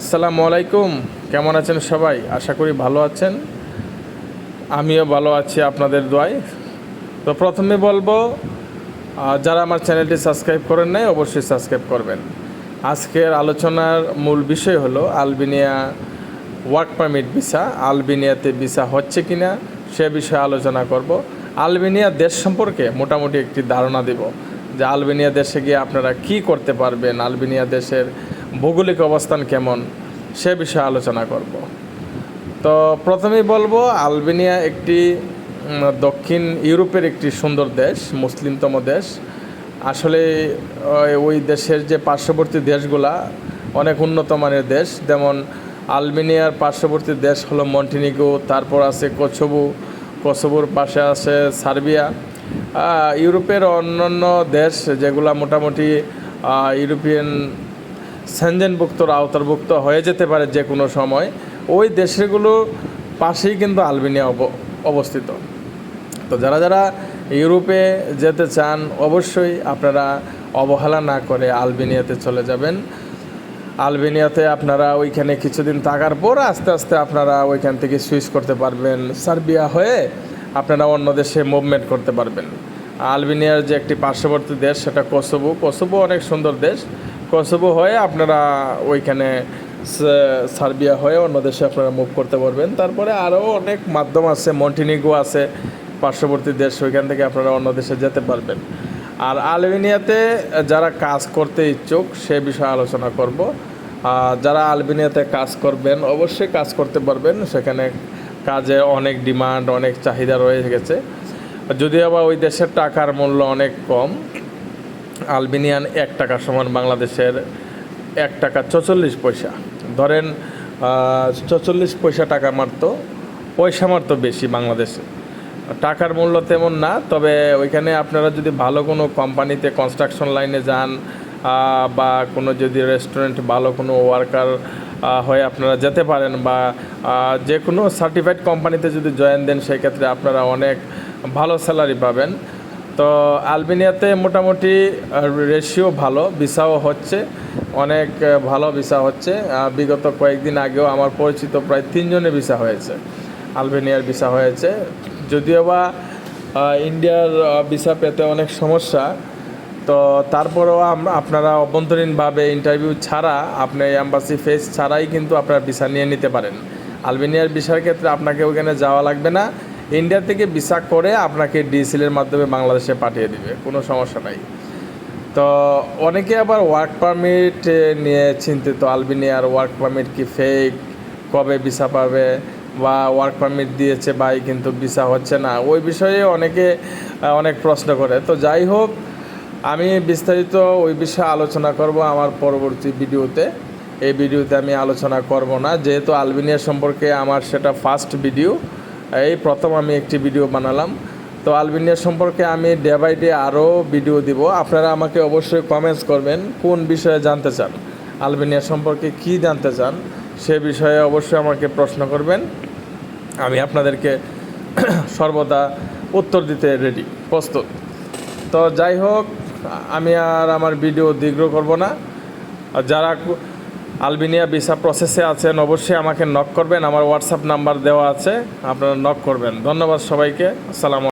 আসসালামু আলাইকুম। কেমন আছেন সবাই? আশা করি ভালো আছেন। আমিও ভালো আছি আপনাদের দোয়ায়। তো প্রথমে বলব যারা আমার চ্যানেলটি সাবস্ক্রাইব করেন নাই, অবশ্যই সাবস্ক্রাইব করবেন। আজকের আলোচনার মূল বিষয় হলো আলবেনিয়া ওয়ার্ক পারমিট ভিসা। আলবেনিয়াতে ভিসা হচ্ছে কিনা, সে বিষয়ে আলোচনা করব। আলবেনিয়া দেশ সম্পর্কে মোটামুটি একটি ধারণা দেব যে আলবেনিয়া দেশে গিয়ে আপনারা কি করতে পারবেন? আলবেনিয়া দেশের ভৌগোলিক অবস্থান কেমন সে বিষয়ে আলোচনা করব। তো প্রথমেই বলব, আলবেনিয়া একটি দক্ষিণ ইউরোপের একটি সুন্দর দেশ, মুসলিমতম দেশ। আসলে, ওই- দেশের যে পার্শ্ববর্তী দেশগুলা অনেক উন্নত মানের দেশ। যেমন আলবেনিয়ার পার্শ্ববর্তী দেশ হলো মন্টিনিগো, তারপর আছে কোছবু কোসোভোর পাশে আছে সার্বিয়া। ইউরোপের অন্যান্য দেশ যেগুলা মোটামুটি ইউরোপিয়ান সেনজেনভুক্তর আওতারভুক্ত হয়ে যেতে পারে যে কোনো সময়, ওই দেশগুলো পাশেই কিন্তু আলবেনিয়া অব- অবস্থিত। তো যারা যারা ইউরোপে যেতে চান, অবশ্যই আপনারা অবহেলা না করে আলবেনিয়াতে চলে যাবেন। আলবেনিয়াতে আপনারা ওইখানে কিছুদিন থাকার পর আস্তে আস্তে আপনারা ওইখান থেকে সুইচ করতে পারবেন। সার্বিয়া হয়ে আপনারা অন্য দেশে মুভমেন্ট করতে পারবেন। আলবেনিয়ার যে একটি পার্শ্ববর্তী দেশ, সেটা কোসোভো। কোসোভো অনেক সুন্দর দেশ। কোসোভো হয়ে আপনারা ওইখানে সার্বিয়া হয়ে অন্য দেশে আপনারা মুভ করতে পারবেন। তারপরে আরও অনেক মাধ্যম আছে, মন্টিনিগো আছে, পার্শ্ববর্তী দেশ, ওইখান থেকে আপনারা অন্য দেশে যেতে পারবেন। আর আলবেনিয়াতে যারা কাজ করতে ইচ্ছুক, সে বিষয়ে আলোচনা করব। আর যারা আলবেনিয়াতে কাজ করবেন, অবশ্যই কাজ করতে পারবেন। সেখানে কাজে অনেক ডিমান্ড, অনেক চাহিদা রয়ে গেছে। যদিও আবার ওই দেশের টাকার মূল্য অনেক কম আলবেনিয়ান এক টাকা সমান বাংলাদেশের এক টাকা চচল্লিশ পয়সা। ধরেন চচল্লিশ পয়সা টাকা মারতো, পয়সা মারতো বেশি বাংলাদেশে। টাকার মূল্য তেমন না, তবে ওইখানে আপনারা যদি ভালো কোনো কোম্পানিতে কনস্ট্রাকশন লাইনে যান বা কোনো যদি রেস্টুরেন্ট ভালো কোনো ওয়ার্কার হয়ে আপনারা যেতে পারেন বা যে কোনো সার্টিফাইড কোম্পানিতে যদি জয়েন দেন সেই ক্ষেত্রে আপনারা অনেক ভালো স্যালারি পাবেন। তো আলবেনিয়াতে মোটামুটি রেশিও ভালো, ভিসাও হচ্ছে, অনেক ভালো ভিসা হচ্ছে। বিগত কয়েকদিন আগেও আমার পরিচিত প্রায় তিনজনের ভিসা হয়েছে, আলবেনিয়ার ভিসা হয়েছে। যদিও বা ইন্ডিয়ার ভিসা পেতে অনেক সমস্যা, তো তারপরেও আপনারা অভ্যন্তরীণভাবে ইন্টারভিউ ছাড়া, আপনি অ্যাম্বাসি ফেস ছাড়াই কিন্তু আপনার ভিসা নিয়ে নিতে পারেন। আলবেনিয়ার ভিসার ক্ষেত্রে আপনাকে ওখানে যাওয়া লাগবে না ইন্ডিয়া থেকে ভিসা করে আপনাকে ডিএসএলের মাধ্যমে বাংলাদেশে পাঠিয়ে দিবে, কোনো সমস্যা নাই। তো অনেকে আবার ওয়ার্ক পারমিট নিয়ে চিন্তিত আলবেনিয়ার ওয়ার্ক পারমিট কি ফেক কবে ভিসা পাবে বা ওয়ার্ক পারমিট দিয়েছে ভাই কিন্তু ভিসা হচ্ছে না, ওই বিষয়ে অনেকে অনেক প্রশ্ন করে। তো যাই হোক, আমি বিস্তারিত ওই বিষয়ে আলোচনা করব আমার পরবর্তী ভিডিওতে। এই ভিডিওতে আমি আলোচনা করব না, যেহেতু আলবেনিয়া সম্পর্কে আমার সেটা ফার্স্ট ভিডিও এই প্রথম আমি একটি ভিডিও বানালাম। তো আলবেনিয়া সম্পর্কে আমি ডে বাই ডে আরও ভিডিও দিব। আপনারা আমাকে অবশ্যই কমেন্টস করবেন, কোন বিষয়ে জানতে চান, আলবেনিয়া সম্পর্কে কি জানতে চান, সে বিষয়ে অবশ্যই আমাকে প্রশ্ন করবেন। আমি আপনাদেরকে সর্বদা উত্তর দিতে রেডি প্রস্তুত। তো যাই হোক, আমি আর আমার ভিডিও দীর্ঘ করব না। যারা আলবেনিয়া ভিসা প্রসেসে আছেন, অবশ্যই আমাকে নক করবেন। আমার হোয়াটসঅ্যাপ নাম্বার দেওয়া আছে, আপনারা নক করবেন। ধন্যবাদ সবাইকে। আসসালামু